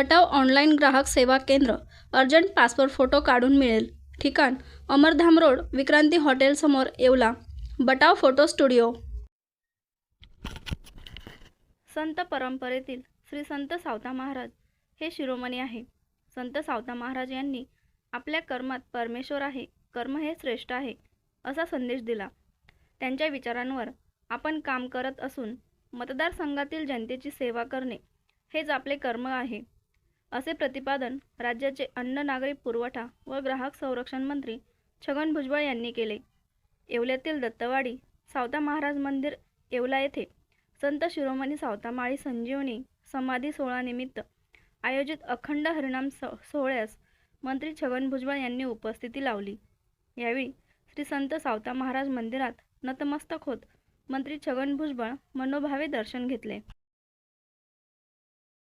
बटाव online ग्राहक सेवा केंद्र अर्जंट पासपोर्ट फोटो काढून मिळेल. ठिकाण अमरधाम रोड विक्रांती हॉटेलसमोर येवला. Batav photo studio. संत परंपरेतील श्री संत सावता महाराज हे शिरोमणी आहे. संत सावता महाराज यांनी आपल्या कर्मात परमेश्वर आहे कर्म हे श्रेष्ठ आहे असा संदेश दिला. त्यांच्या विचारांवर आपण काम करत असून मतदारसंघातील जनतेची सेवा करणे हेच आपले कर्म आहे. असे प्रतिपादन राज्याचे अन्न नागरी पुरवठा व ग्राहक संरक्षण मंत्री छगन भुजबळ यांनी केले. येवल्यातील दत्तवाडी सावता महाराज मंदिर येवला येथे संत शिरोमणी सावता माळी संजीवनी समाधी सोहळानिमित्त आयोजित अखंड हरिणाम सो सोहळ्यास मंत्री छगन भुजबळ यांनी उपस्थिती लावली. यावेळी श्री संत सावता महाराज मंदिरात नतमस्तक होत मंत्री छगन भुजबळ मनोभावे दर्शन घेतले.